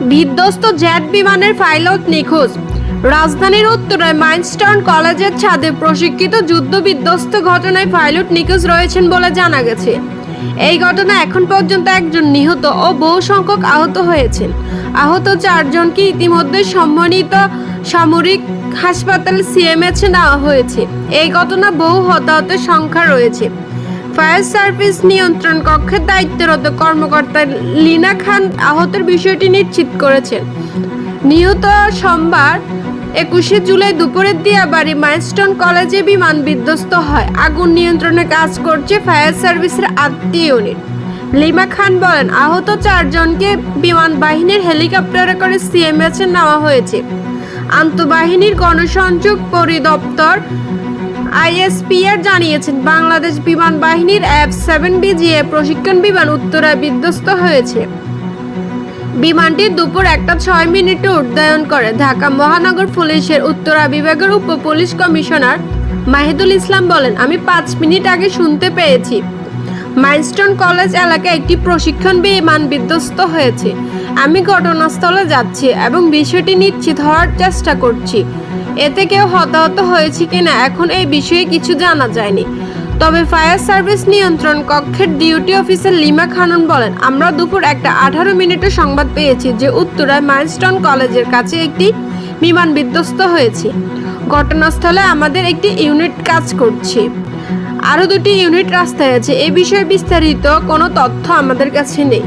বিধ্বস্ত জেট বিমানের পাইলট নিখোঁজ। রাজধানীর উত্তরায় মাইলস্টোন কলেজের ছাদে প্রশিক্ষিত যুদ্ধ বিধ্বস্ত ঘটনায় পাইলট নিখোঁজ রয়েছেন বলে জানা গেছে। এই ঘটনা এখন পর্যন্ত একজন নিহত ও বহু সংখ্যক আহত হয়েছেন। আহত চারজনকে ইতিমধ্যে সম্মানিত সামরিক হাসপাতাল সিএমএচে নেওয়া হয়েছে। এই ঘটনা বহু হতাহতের সংখ্যা রয়েছে। ফায়ার সার্ভিস নিয়ন্ত্রণ কক্ষের দায়িত্বরত কর্মকর্তা লিনা খান আহতের বিষয়টি নিশ্চিত করেছেন। নিহত সোমবার একুশে জুলাই দুপুরের দিয়াবাড়ি মাইলস্টোন কলেজে বিমান বিধ্বস্ত হয়। আগুন নিয়ন্ত্রণে কাজ করছে ফায়ার সার্ভিসের আত্মীয় ইউনিট। লিমা খান বলেন, আহত চারজনকে বিমান বাহিনীর হেলিকপ্টারে করে সিএমএচে নেওয়া হয়েছে। আন্তঃবাহিনীর গণসংযোগ পরিদপ্তর আইএসপিআর জানিয়েছেন, বাংলাদেশ বিমান বাহিনীর এফ সেভেন বিজিএ প্রশিক্ষণ বিমান উত্তরায় বিধ্বস্ত হয়েছে। বিমানটি দুপুর একটা ছয় মিনিটে উড্ডয়ন করে। ঢাকা মহানগর পুলিশের উত্তরা বিভাগের উপ পুলিশ কমিশনার মাহিদুল ইসলাম বলেন, আমি পাঁচ মিনিট আগে শুনতে পেয়েছি। মাইলস্টোন কলেজ এলাকায় একটি প্রশিক্ষণ বিমান বিধ্বস্ত হয়েছে। আমি ঘটনাস্থলে যাচ্ছি এবং বিষয়টি নিশ্চিত হওয়ার চেষ্টা করছি। এতে কেউ হতাহত হয়েছে কিনা এখন এই বিষয়ে কিছু জানা যায়নি। তবে ফায়ার সার্ভিস নিয়ন্ত্রণ কক্ষের ডিউটি অফিসার লিমা খানন বলেন, আমরা দুপুর একটা আঠারো মিনিটে সংবাদ পেয়েছি যে উত্তরায় মাইলস্টোন কলেজের কাছে একটি বিমান বিধ্বস্ত হয়েছে। ঘটনাস্থলে আমাদের একটি ইউনিট কাজ করছে। আরও দুটি ইউনিট রাস্তায় আছে। এ বিষয়ে বিস্তারিত কোনো তথ্য আমাদের কাছে নেই।